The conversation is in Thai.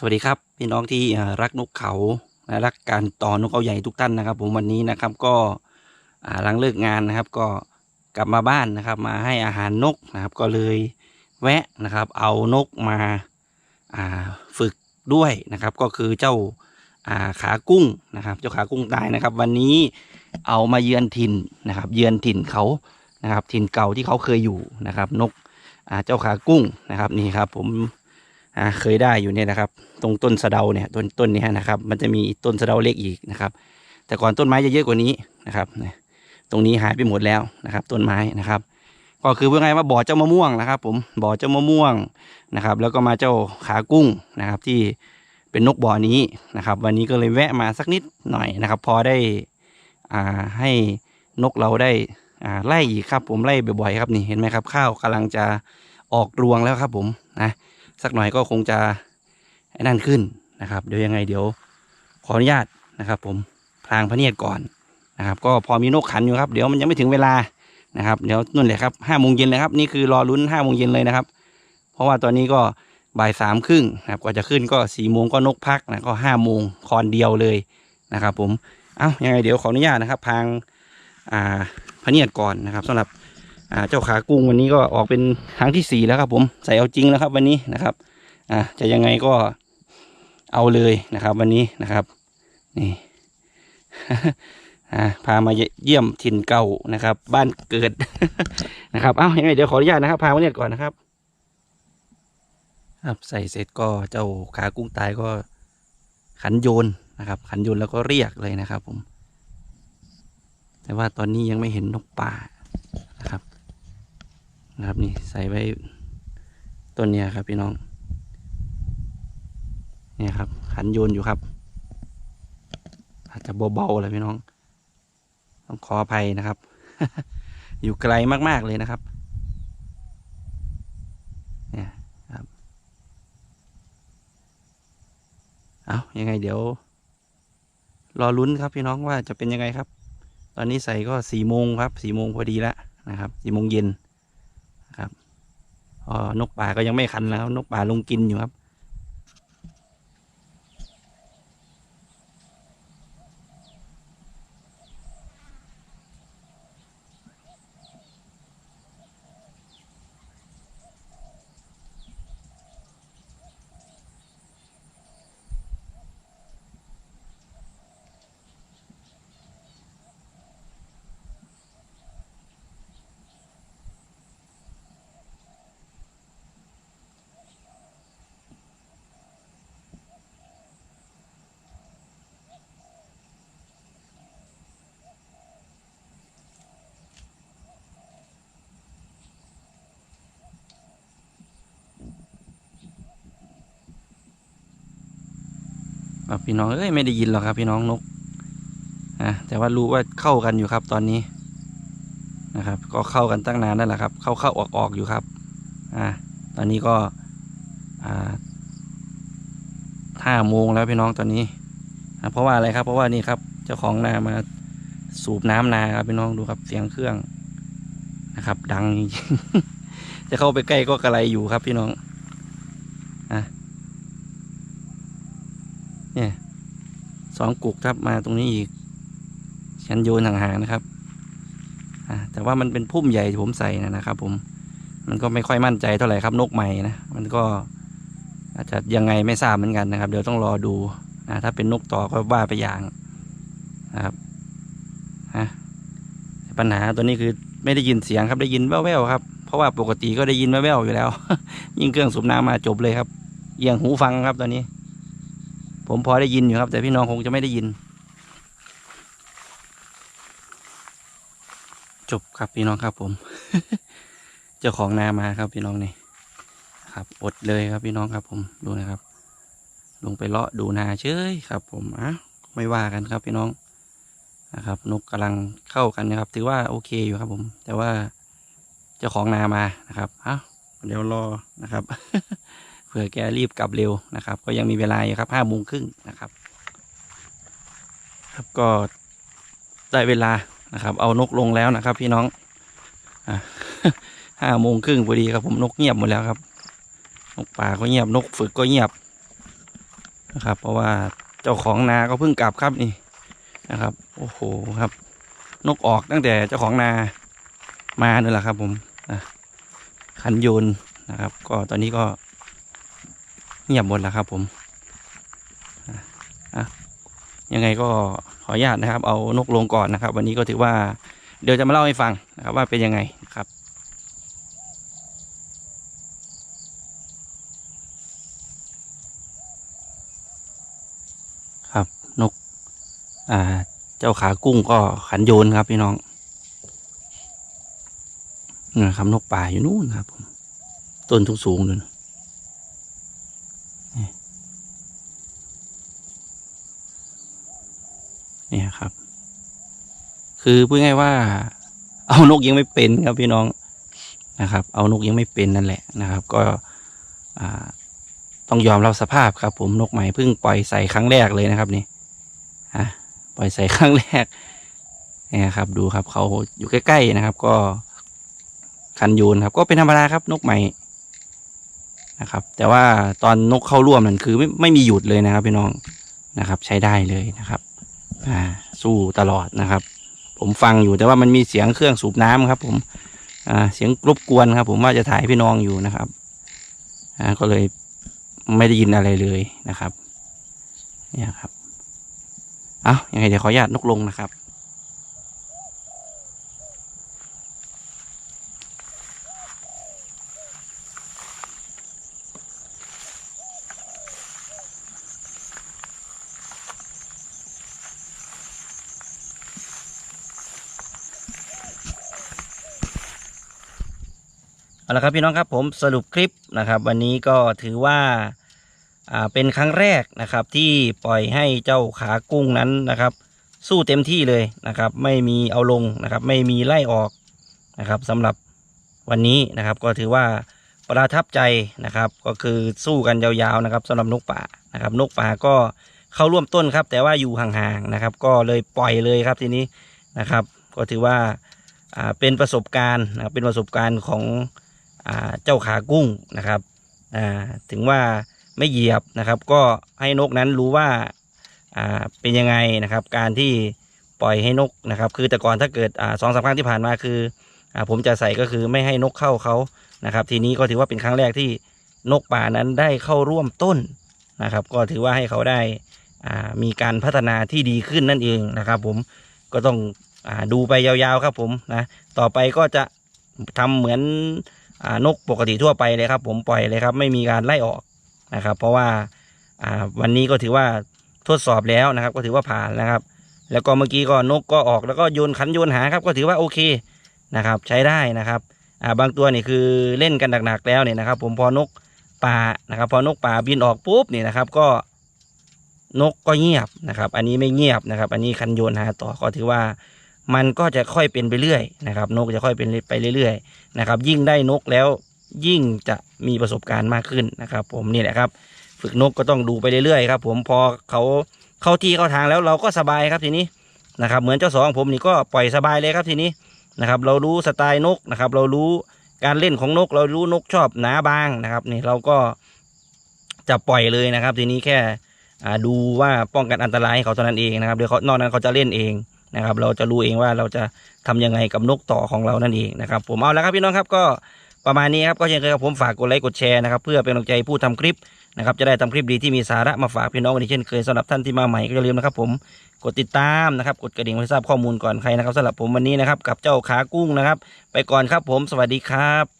สวัสดีครับพี่น้องที่รักนกเขาและรักการต่อนกเขาใหญ่ทุกท่านนะครับ ผมวันนี้นะครับก็อ่าหลังเลิกงานนะครับ ก็กลับมาบ้านนะครับ มาให้อาหารนกนะครับ ก็เลยแวะนะครับ เอานกมาฝึกด้วยนะครับ ก็คือเจ้าขากุ้งนะครับ เจ้าขากุ้งตายนะครับ วันนี้เอามาเยือนถิ่นนะครับ เยือนถิ่นเขานะครับ ถิ่นเก่าที่เขาเคยอยู่นะครับ นกเจ้าขากุ้งนะครับนี่ครับ ผม อ่าเคยได้อยู่เนี่ยนะครับ ตรงต้นสะเดาเนี่ยต้นต้นนี้นะครับ มันจะมีต้นสะเดาเล็กอีกนะครับ แต่ก่อนต้นไม้จะเยอะกว่านี้นะครับตรงนี้หายไปหมดแล้วนะครับ ต้นไม้นะครับ ก็คือเพื่อไงว่าบ่อเจ้ามะม่วงนะครับ ผมบ่อเจ้ามะม่วงนะครับ แล้วก็มาเจ้าขากุ้งนะครับ ที่เป็นนกบ่อนี้นะครับ วันนี้ก็เลยแวะมาสักนิดหน่อยนะครับ พอได้อ่าให้นกเราได้อ่าไล่อีกครับ ผมไล่บ่อยๆครับนี่เห็นไหมครับ ข้าวกำลังจะออกรวงแล้วครับ ผมนะ สักหน่อยก็คงจะไอ้นั่นขึ้นนะครับ เดี๋ยวยังไงเดี๋ยวขออนุญาตนะครับ ผมพลางพระเนียดก่อนนะครับ ก็พอมีนกขันอยู่ครับ เดี๋ยวมันยังไม่ถึงเวลานะครับเดี๋ยวนู่นเลยครับห้าโมงเย็นเลยครับนี่คือรอลุ้นห้าโมงเย็นเลยนะครับ เพราะว่าตอนนี้ก็บ่ายสามครึ่งนะครับกว่าจะขึ้นก็สี่โมงก็นกพักนะก็ห้าโมงคอนเดียวเลยนะครับ ผมเอ้ายังไงเดี๋ยวขออนุญาตนะครับ พางอ่าพระเนียดก่อนนะครับสำหรับ อ่าเจ้าขากุ้งวันนี้ก็ออกเป็นครั้งที่สี่แล้วครับผมใส่เอาจริงแล้วครับวันนี้นะครับอ่าจะยังไงก็เอาเลยนะครับ วันนี้นะครับนี่อ่าพามาเยี่ยมถิ่นเก่านะครับ บ้านเกิดนะครับเอ้ายังไงเดี๋ยวขออนุญาตนะครับพามาเนี่ยก่อนนะครับครับใส่เสร็จก็เจ้าขากุ้งตายก็ขันโยนนะครับ ขันโยนแล้วก็เรียกเลยนะครับผม แต่ว่าตอนนี้ยังไม่เห็นนกป่า นะครับนี่ใส่ไว้ต้นเนี้ยครับพี่น้องเนี่ยครับ ขันโยนอยู่ครับ อาจจะเบาๆเลยพี่น้อง ต้องขออภัยนะครับ อยู่ไกลมากๆเลยนะครับ เนี่ยครับ เอายังไงเดี๋ยว รอลุ้นครับพี่น้องว่าจะเป็นยังไงครับ ตอนนี้ใส่ก็สี่โมงครับสี่โมงพอดีแล้วนะครับสี่โมงเย็น ครับอ๋อนกป่าก็ยังไม่คันแล้วนกป่าลงกินอยู่ครับ ครับพี่น้องเอ้ยไม่ได้ยินหรอกครับ พี่น้องนกอะแต่ว่ารู้ว่าเข้ากันอยู่ครับตอนนี้นะครับ ก็เข้ากันตั้งนานนั่นแหละครับ เข้าเข้าออกออกอยู่ครับอะตอนนี้ก็อ่าห้าโมงแล้วพี่น้องตอนนี้อะเพราะว่าอะไรครับ เพราะว่านี่ครับเจ้าของนามาสูบน้ำนาครับพี่น้องดูครับเสียงเครื่องนะครับ ดังจริงจะเข้าไปใกล้ก็กระไรอยู่ครับพี่น้อง เนี่ย สองกุกครับมาตรงนี้อีกฉันโยนห่างๆนะครับแต่ว่ามันเป็นพุ่มใหญ่ที่ผมใส่นะนะครับ ผมมันก็ไม่ค่อยมั่นใจเท่าไหร่ครับนกใหม่นะมันก็อาจจะยังไงไม่ทราบเหมือนกันนะครับ เดี๋ยวต้องรอดูนะถ้าเป็นนกต่อก็ว่าไปอย่างนะครับฮะปัญหาตัวนี้คือไม่ได้ยินเสียงครับได้ยินแว่วๆครับเพราะว่าปกติก็ได้ยินแว่วๆอยู่แล้ว ยิ่งเครื่องสูบน้ำมาจบเลยครับเอียงหูฟังครับตอนนี้ ผมพอได้ยินอยู่ครับ แต่พี่น้องคงจะไม่ได้ยิน จบครับพี่น้องครับผม เจ้าของนามาครับพี่น้องนี่ครับอดเลยครับพี่น้องครับ ผมดูนะครับ ลงไปเลาะดูนาเฉยครับ ผมอะไม่ว่ากันครับพี่น้องนะครับ นกกำลังเข้ากันนะครับ ถือว่าโอเคอยู่ครับผม แต่ว่าเจ้าของนามานะครับอะเดี๋ยวรอนะครับ เผื่อแกรีบกลับเร็วนะครับ ก็ยังมีเวลาอยู่ครับห้าโมงครึ่งนะครับ ครับก็ได้เวลานะครับ เอานกลงแล้วนะครับ พี่น้องอะห้าโมงครึ่งพอดีครับผมนกเงียบหมดแล้วครับนกป่าก็เงียบนกฝึกก็เงียบนะครับ เพราะว่าเจ้าของนาก็เพิ่งกลับครับนี่นะครับ โอ้โหครับ นกออกตั้งแต่เจ้าของนามานี่แหละครับ ผมนะขันโยนนะครับ ก็ตอนนี้ก็ เงียบหมดแล้วครับ ผมอะยังไงก็ขออนุญาตนะครับ เอานกลงก่อนนะครับ วันนี้ก็ถือว่าเดี๋ยวจะมาเล่าให้ฟังนะครับว่าเป็นยังไงนะครับครับนก อ่า เจ้าขากุ้งก็ขันโยนครับพี่น้องนี่นะครับนกป่าอยู่นู่นครับผมต้นทุกสูงๆนู่นนี่ นี่ครับ คือพูดง่ายว่า เอานกยังไม่เป็นครับพี่น้องนะครับ เอานกยังไม่เป็นนั่นแหละนะครับ ก็ต้องยอมรับสภาพครับ ผมนกใหม่เพิ่งปล่อยใส่ครั้งแรกเลยนะครับนี่ฮะปล่อยใส่ครั้งแรกเนี่ยครับ ดูครับเขาอยู่ใกล้ๆนะครับ ก็คันโยนครับ ก็เป็นธรรมดาครับ นกใหม่นะครับ แต่ว่าตอนนกเข้าร่วมนั่นคือไม่ไม่มีหยุดเลยนะครับพี่น้องนะครับ ใช้ได้เลยนะครับ อ่า สู้ตลอดนะครับ ผมฟังอยู่แต่ว่ามันมีเสียงเครื่องสูบน้ำครับ ผม อ่า เสียงรบกวนครับ ผมว่าจะถ่ายพี่น้องอยู่นะครับ อ่าก็เลยไม่ได้ยินอะไรเลยนะครับ เนี่ยครับ เอายังไงเดี๋ยวขออนุญาตนกลงนะครับ เอาละครับพี่น้องครับผมสรุปคลิปนะครับ วันนี้ก็ถือว่าเป็นครั้งแรกนะครับ ที่ปล่อยให้เจ้าขากุ้งนั้นนะครับ สู้เต็มที่เลยนะครับ ไม่มีเอาลงนะครับ ไม่มีไล่ออกนะครับสำหรับวันนี้นะครับ ก็ถือว่าประทับใจนะครับ ก็คือสู้กันยาวๆนะครับสำหรับนกป่านะครับ นกป่าก็เข้าร่วมต้นครับ แต่ว่าอยู่ห่างๆนะครับ ก็เลยปล่อยเลยครับทีนี้นะครับ ก็ถือว่าเป็นประสบการณ์นะครับเป็นประสบการณ์ของ เจ้าขากุ้งนะครับอ่าถึงว่าไม่เหยียบนะครับ ก็ให้นกนั้นรู้ว่าอ่าเป็นยังไงนะครับ การที่ปล่อยให้นกนะครับ คือแต่ก่อนถ้าเกิดอ่าสองสามครั้งที่ผ่านมาคืออ่าผมจะใส่ก็คือไม่ให้นกเข้าเขานะครับ ทีนี้ก็ถือว่าเป็นครั้งแรกที่นกป่านั้นได้เข้าร่วมต้นนะครับ ก็ถือว่าให้เขาได้อ่ามีการพัฒนาที่ดีขึ้นนั่นเองนะครับ ผมก็ต้องอาดูไปยาวๆครับผมนะต่อไปก็จะทำเหมือน นกปกติทั่วไปเลยครับ ผมปล่อยเลยครับ ไม่มีการไล่ออกนะครับ เพราะว่าวันนี้ก็ถือว่าทดสอบแล้วนะครับ ก็ถือว่าผ่านนะครับ แล้วก็เมื่อกี้ก็นกก็ออกแล้วก็โยนขันโยนหาครับ ก็ถือว่าโอเคนะครับ ใช้ได้นะครับาบางตัวนี่คือเล่นกันหนักๆแล้วเนี่ยนะครับ ผมพอนกป่านะครับ พอนกป่าบินออกปุ๊บเนี่ยนะครับ ก็นกก็เงียบนะครับ อันนี้ไม่เงียบนะครับ อันนี้คันโยนหาต่อก็ถือว่า มันก็จะค่อยเป็นไปเรื่อยนะครับ นกจะค่อยเป็นไปเรื่อยๆนะครับ ยิ่งได้นกแล้วยิ่งจะมีประสบการณ์มากขึ้นนะครับ ผมนี่แหละครับ ฝึกนกก็ต้องดูไปเรื่อยๆครับ ผมพอเขาเข้าที่เข้าทางแล้วเราก็สบายครับทีนี้นะครับ เหมือนเจ้าสองผมนี่ก็ปล่อยสบายเลยครับทีนี้นะครับ เรารู้สไตล์นกนะครับ เรารู้การเล่นของนก เรารู้นกชอบหนาบางนะครับ นี่เราก็จะปล่อยเลยนะครับ ทีนี้แค่ดูว่าป้องกันอันตรายให้เขาเท่านั้นเองนะครับเดี๋ยวเขานอกนั้นเขาจะเล่นเอง นะครับ เราจะรู้เองว่าเราจะทำยังไงกับนกต่อของเรานั่นเองนะครับ ผมเอาแล้วครับพี่น้องครับก็ประมาณนี้ครับก็เช่นเคยครับผมฝากกดไลค์กดแชร์นะครับเพื่อเป็นกำลังใจผู้ทำคลิปนะครับจะได้ทำคลิปดีที่มีสาระมาฝากพี่น้องกันเช่นเคยสำหรับท่านที่มาใหม่ก็อย่าลืมนะครับ ผมกดติดตามนะครับกดกระดิ่งเพื่อทราบข้อมูลก่อนใครนะครับสำหรับผมวันนี้นะครับกับเจ้าขากุ้งนะครับ ไปก่อนครับผมสวัสดีครับ